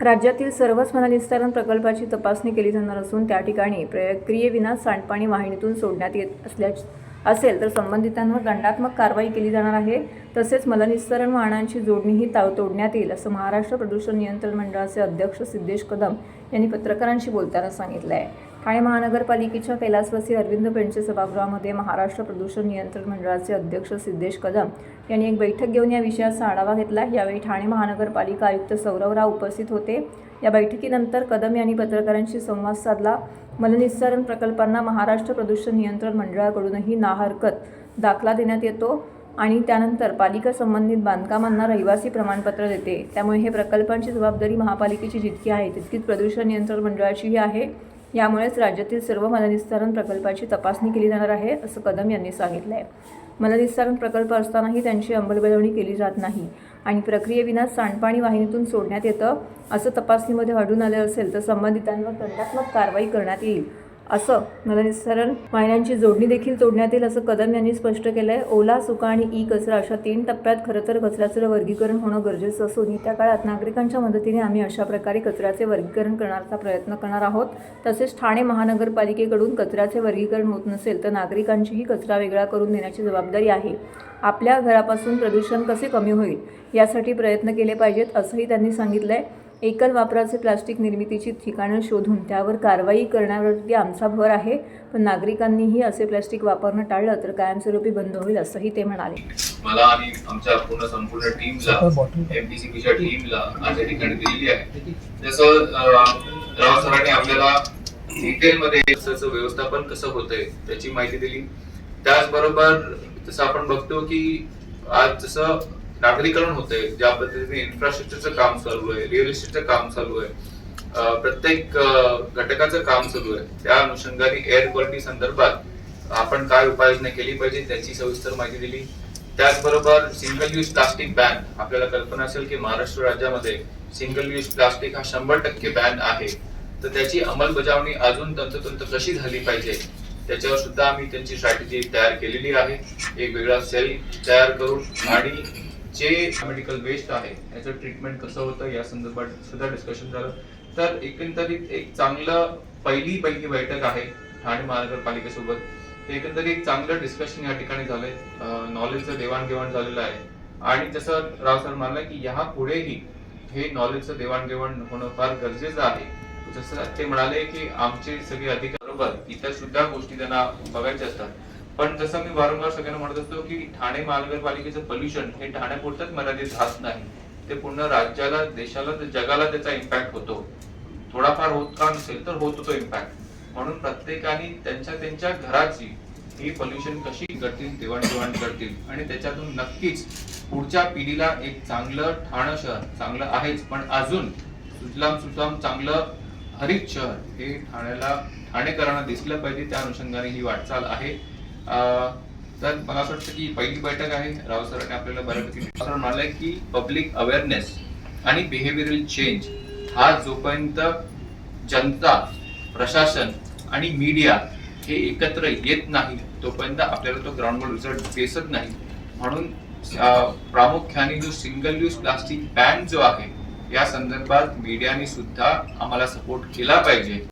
राज्यातील सर्वच मलनिस्तारण प्रकल्पाची तपासणी केली जाणार असून त्या ठिकाणी प्रक्रियेविना सांडपाणी वाहिनीतून सोडण्यात येत असल्यास असेल तर संबंधितांवर दंडात्मक कारवाई केली जाणार आहे. तसेच मलनिस्तारण वाहनांची जोडणीही ताव तोडण्यात येईल असं महाराष्ट्र प्रदूषण नियंत्रण मंडळाचे अध्यक्ष सिद्धेश कदम यांनी पत्रकारांशी बोलताना सांगितलं आहे ठाणे महानगरपालिकेच्या कैलासवासी अरविंद पेंडचे सभागृहामध्ये महाराष्ट्र प्रदूषण नियंत्रण मंडळाचे अध्यक्ष सिद्धेश कदम यांनी एक बैठक घेऊन या विषयाचा आढावा घेतला. यावेळी ठाणे महानगरपालिका आयुक्त सौरवराव उपस्थित होते. या बैठकीनंतर कदम यांनी पत्रकारांशी संवाद साधला. मलनिस्सारण प्रकल्पांना महाराष्ट्र प्रदूषण नियंत्रण मंडळाकडूनही नाहरकत दाखला देण्यात येतो आणि त्यानंतर पालिका संबंधित बांधकामांना रहिवासी प्रमाणपत्र देते. त्यामुळे हे प्रकल्पांची जबाबदारी महापालिकेची जितकी आहे तितकीच प्रदूषण नियंत्रण मंडळाचीही आहे. यामुळेच राज्यातील सर्व मलनिस्तारण प्रकल्पाची तपासणी केली जाणार आहे असं कदम यांनी सांगितलं आहे मलनिस्तारण प्रकल्प असतानाही त्यांची अंमलबजावणी केली जात नाही आणि प्रक्रियेविना सांडपाणी वाहिनीतून सोडण्यात येतं असं तपासणीमध्ये आढळून आलं असेल तर संबंधितांवर दंडात्मक कारवाई करण्यात येईल असं नलनिस्सारण वाहिन्यांची जोडणी देखील तोडण्यात येईल असं कदम यांनी स्पष्ट केलं आहे ओला सुका आणि ई कचरा अशा तीन टप्प्यात खरं तर कचऱ्याचं वर्गीकरण होणं गरजेचं असून येत्या काळात नागरिकांच्या मदतीने आम्ही अशा प्रकारे कचऱ्याचे वर्गीकरण करण्याचा प्रयत्न करणार आहोत. तसेच ठाणे महानगरपालिकेकडून कचऱ्याचे वर्गीकरण होत नसेल तर नागरिकांचीही कचरा वेगळा करून देण्याची जबाबदारी आहे. आपल्या घरापासून प्रदूषण कसे कमी होईल यासाठी प्रयत्न केले पाहिजेत असंही त्यांनी सांगितलं आहे एकल वापराचे प्लास्टिक निर्मितीची ठिकाणं शोधून त्यावर कारवाई करण्यावरती आमचा भर आहे. पण नागरिकांनीही असे प्लास्टिक वापरणं टाळलं तर कायमस्वरूपी बंद होईल असंही ते म्हणाले. मला आणि आमच्या पूर्ण संपूर्ण टीमला एमपीसीबीच्या टीमला आज या ठिकाणी दिलेली आहे. जसं राव सरांनी आपल्याला डिटेलमध्ये कचऱ्याचं व्यवस्थापन कसं होतंय त्याची माहिती दिली. त्याचबरोबर जसं आपण बघतो की आज जसं नागरीकरण होतंय ज्या पद्धतीने इन्फ्रास्ट्रक्चरचं काम चालू आहे रिअल इस्टेटचं काम चालू आहे प्रत्येक घटकाचं काम चालू आहे त्या अनुषंगाने एअर क्वालिटी संदर्भात आपण काय उपाययोजना केली पाहिजे त्याची सविस्तर माहिती दिली. त्याचबरोबर सिंगल यूज प्लास्टिक बॅन आपल्याला कल्पना असेल की महाराष्ट्र राज्यामध्ये सिंगल यूज प्लास्टिक हा शंभर टक्के बॅन आहे. तर त्याची अंमलबजावणी अजून तंतोतंत कशी झाली पाहिजे त्याच्यावर सुद्धा आम्ही त्यांची स्ट्रॅटेजी तयार केलेली आहे. एक वेगळा सेल तयार करून आणि जे मेडिकल वेस्ट आहे याचं ट्रीटमेंट कसं होतं या संदर्भात सुद्धा डिस्कशन झालं. तर एकंदरीत एक चांगलं पहिली पहिली बैठक आहे ठाणे महानगरपालिकेसोबत. एकंदरीत चांगलं डिस्कशन या ठिकाणी झालंय. नॉलेजचं देवाणघेवाण झालेलं आहे. आणि जसं राव सर म्हणाला की ह्या पुढेही हे नॉलेजचं देवाणघेवाण होणं फार गरजेचं आहे. जसं ते म्हणाले की आमचे सगळे अधिकार बरोबर इतर सुद्धा गोष्टी त्यांना बघायच्या असतात. पण जसं मी वारंवार सगळ्यांना म्हणत असतो की ठाणे महानगरपालिकेचं पोल्युशन हे ठाण्यापुरतच मर्यादित राहत नाही. ते पूर्ण राज्याला देशाला जगाला त्याचा इम्पॅक्ट होतो. थोडाफार होत का नसेल तर होतो तो इम्पॅक्ट म्हणून प्रत्येकाने त्यांच्या त्यांच्या घराची ही पोल्युशन कशी करतील देवाणघेवाण करतील. आणि त्याच्यातून नक्कीच पुढच्या पिढीला एक चांगलं ठाणं शहर चांगलं आहेच. पण अजून सुजलाम सुजलाम चांगलं हरित शहर हे ठाण्याला ठाणेकरांना दिसलं पाहिजे. त्या अनुषंगाने ही वाटचाल आहे. तर मला असं वाटतं की पहिली बैठक आहे. राव सरांनी आपल्याला बऱ्यापैकी म्हणाले की पब्लिक अवेअरनेस आणि बिहेवियरल चेंज हा जोपर्यंत जनता प्रशासन आणि मीडिया हे एकत्र येत नाही तोपर्यंत आपल्याला तो ग्राउंडवर रिझल्ट दिसत नाही. म्हणून प्रामुख्याने जो सिंगल यूज प्लास्टिक बॅन जो आहे या संदर्भात मीडियाने सुद्धा आम्हाला सपोर्ट केला पाहिजे.